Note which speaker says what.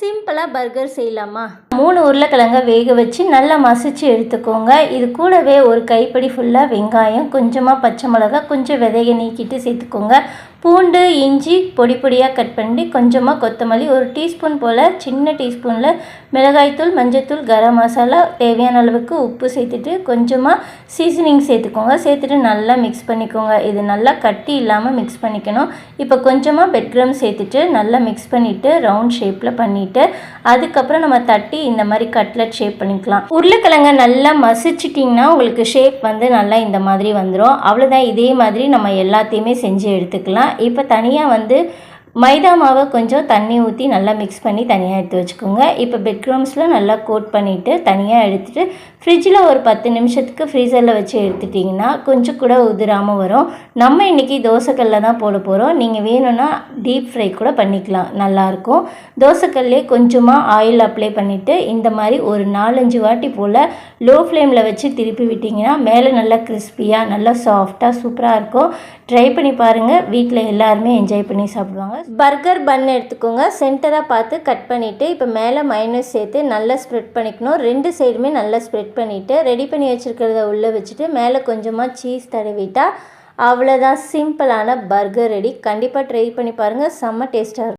Speaker 1: சிம்பிளாக பர்கர் செய்யலாமா? மூணு உருளைக்கிழங்க வேக வச்சு நல்லா மசிச்சு எடுத்துக்கோங்க. இது கூடவே ஒரு கைப்பிடி ஃபுல்லாக வெங்காயம் கொஞ்சமாக பச்சை மிளகா கொஞ்சம் விதைய நீக்கிட்டு சேர்த்துக்கோங்க. பூண்டு இஞ்சி பொடி பொடியாக கட் பண்ணி கொஞ்சமாக கொத்தமல்லி ஒரு டீஸ்பூன் போல் சின்ன டீஸ்பூனில் மிளகாய்த்தூள் மஞ்சத்தூள் கரம் மசாலா தேவையான அளவுக்கு உப்பு சேர்த்துட்டு கொஞ்சமாக சீசனிங் சேர்த்துக்கோங்க. சேர்த்துட்டு நல்லா மிக்ஸ் பண்ணிக்கோங்க. இது நல்லா கட்டி இல்லாமல் மிக்ஸ் பண்ணிக்கணும். இப்போ கொஞ்சமாக பெட்கிரம் சேர்த்துட்டு நல்லா மிக்ஸ் பண்ணிவிட்டு ரவுண்ட் ஷேப்பில் பண்ணிவிட்டு அதுக்கப்புறம் நம்ம தட்டி இந்த மாதிரி கட்லட் ஷேப் பண்ணிக்கலாம். உருளைக்கிழங்க நல்லா மசிச்சிட்டிங்கன்னா உங்களுக்கு ஷேப் வந்து நல்லா இந்த மாதிரி வந்துடும் அவ்வளோதான் இதே மாதிரி நம்ம எல்லாத்தையுமே செஞ்சு எடுத்துக்கலாம். இப்போ தனியாக வந்து மைதா மாவை கொஞ்சம் தண்ணி ஊற்றி நல்லா மிக்ஸ் பண்ணி தனியாக எடுத்து வச்சுக்கோங்க. இப்போ பெட் க்ரம்ஸில் நல்லா கோட் பண்ணிவிட்டு தனியாக எடுத்துகிட்டு ஃப்ரிட்ஜில் ஒரு பத்து நிமிஷத்துக்கு ஃப்ரீசரில் வச்சு எடுத்துட்டிங்கன்னா கொஞ்சம் கூட உதிராமல் வரும். நம்ம இன்றைக்கி தோசைக்கல்ல தான் போட போகிறோம் நீங்கள் வேணும்னா டீப் ஃப்ரை கூட பண்ணிக்கலாம். நல்லாயிருக்கும் தோசைக்கல்லே கொஞ்சமாக ஆயில் அப்ளை பண்ணிவிட்டு இந்த மாதிரி ஒரு நாலஞ்சு வாட்டி போல் லோ ஃப்ளேமில் வச்சு திருப்பி விட்டிங்கன்னா மேலே நல்லா கிறிஸ்பியாக நல்லா சாஃப்டாக சூப்பராக இருக்கும். ட்ரை பண்ணி பாருங்கள் வீட்டில் எல்லாருமே என்ஜாய் பண்ணி சாப்பிடுவாங்க. பர்கர் பன் எடுத்துக்கோங்க. சென்டராக பார்த்து கட் பண்ணிவிட்டு இப்போ மேலே மைனஸ் சேர்த்து நல்லா ஸ்ப்ரெட் பண்ணிக்கணும். ரெண்டு சைடுமே நல்லா ஸ்ப்ரெட் பண்ணிவிட்டு ரெடி பண்ணி வச்சுருக்கிறத உள்ளே வச்சுட்டு மேலே கொஞ்சமாக சீஸ் தடவிட்டால் அவ்வளோதான் சிம்பிளான பர்கர் ரெடி கண்டிப்பாக ட்ரை பண்ணி பாருங்கள் செம்ம டேஸ்ட்டாக இருக்கும்.